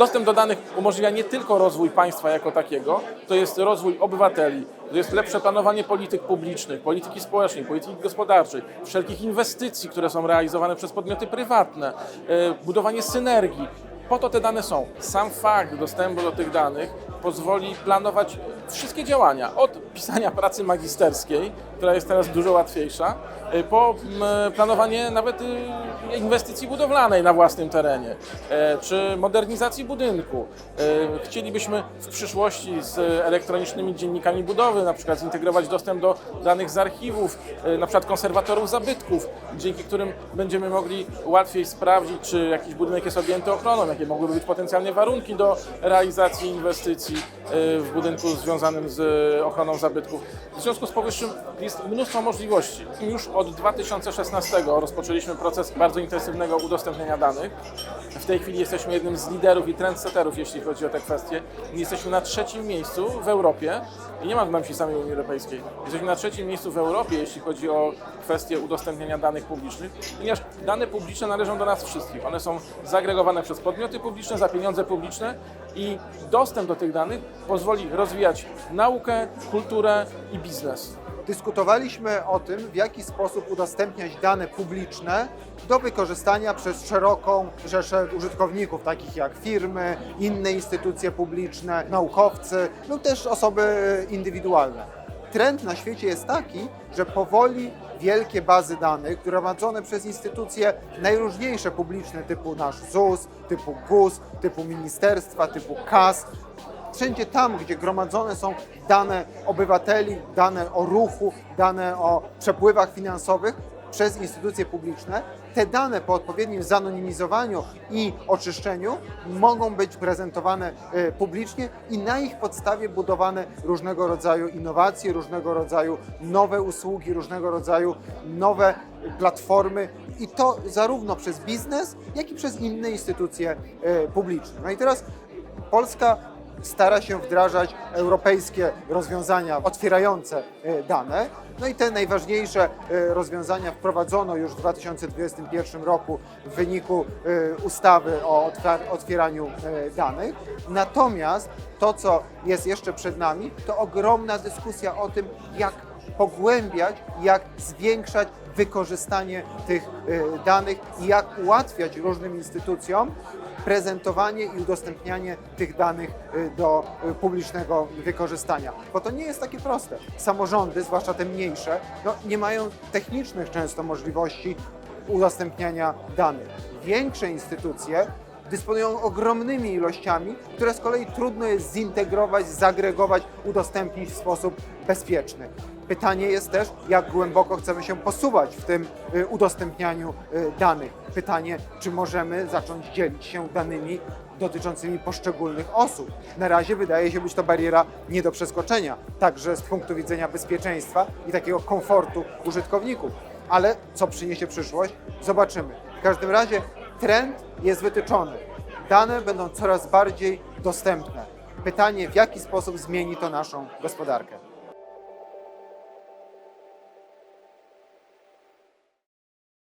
Dostęp do danych umożliwia nie tylko rozwój państwa jako takiego, to jest rozwój obywateli, to jest lepsze planowanie polityk publicznych, polityki społecznej, polityki gospodarczej, wszelkich inwestycji, które są realizowane przez podmioty prywatne, e, budowanie synergii. Po to te dane są. Sam fakt dostępu do tych danych pozwoli planować wszystkie działania, od pisania pracy magisterskiej, która jest teraz dużo łatwiejsza, y, po mm, planowanie nawet y, inwestycji budowlanej na własnym terenie, e, czy modernizacji budynku. E, Chcielibyśmy w przyszłości z elektronicznymi dziennikami budowy na przykład zintegrować dostęp do danych z archiwów, e, na przykład konserwatorów zabytków, dzięki którym będziemy mogli łatwiej sprawdzić, czy jakiś budynek jest objęty ochroną, jakie mogłyby być potencjalnie warunki do realizacji inwestycji e, w budynku związanym z ochroną zabytków. W związku z powyższym jest mnóstwo możliwości. Już od 2016 rozpoczęliśmy proces bardzo intensywnego udostępniania danych. W tej chwili jesteśmy jednym z liderów i trendsetterów, jeśli chodzi o te kwestie. Jesteśmy na trzecim miejscu w Europie i nie mam na myśli samej Unii Europejskiej. Jesteśmy na trzecim miejscu w Europie, jeśli chodzi o kwestie udostępniania danych publicznych, ponieważ dane publiczne należą do nas wszystkich. One są zagregowane przez podmioty publiczne za pieniądze publiczne i dostęp do tych danych pozwoli rozwijać naukę, kulturę i biznes. Dyskutowaliśmy o tym, w jaki sposób udostępniać dane publiczne do wykorzystania przez szeroką rzeszę użytkowników, takich jak firmy, inne instytucje publiczne, naukowcy lub też osoby indywidualne. Trend na świecie jest taki, że powoli wielkie bazy danych gromadzone przez instytucje najróżniejsze publiczne typu nasz ZUS, typu GUS, typu ministerstwa, typu KAS, wszędzie tam, gdzie gromadzone są dane obywateli, dane o ruchu, dane o przepływach finansowych przez instytucje publiczne, te dane po odpowiednim zanonimizowaniu i oczyszczeniu mogą być prezentowane e, publicznie i na ich podstawie budowane różnego rodzaju innowacje, różnego rodzaju nowe usługi, różnego rodzaju nowe platformy i to zarówno przez biznes, jak i przez inne instytucje e, publiczne. No i teraz Polska stara się wdrażać europejskie rozwiązania otwierające e, dane. No i te najważniejsze e, rozwiązania wprowadzono już w 2021 roku w wyniku e, ustawy o otwieraniu danych. Natomiast to, co jest jeszcze przed nami, to ogromna dyskusja o tym, jak pogłębiać, jak zwiększać wykorzystanie tych danych i jak ułatwiać różnym instytucjom prezentowanie i udostępnianie tych danych e, do e, publicznego wykorzystania. Bo to nie jest takie proste. Samorządy, zwłaszcza te mniejsze, no, nie mają technicznych często możliwości udostępniania danych. Większe instytucje dysponują ogromnymi ilościami, które z kolei trudno jest zintegrować, zagregować, udostępnić w sposób bezpieczny. Pytanie jest też, jak głęboko chcemy się posuwać w tym y, udostępnianiu y, danych. Pytanie, czy możemy zacząć dzielić się danymi dotyczącymi poszczególnych osób. Na razie wydaje się być to bariera nie do przeskoczenia, także z punktu widzenia bezpieczeństwa i takiego komfortu użytkowników. Ale co przyniesie przyszłość? Zobaczymy. W każdym razie trend jest wytyczony. Dane będą coraz bardziej dostępne. Pytanie, w jaki sposób zmieni to naszą gospodarkę.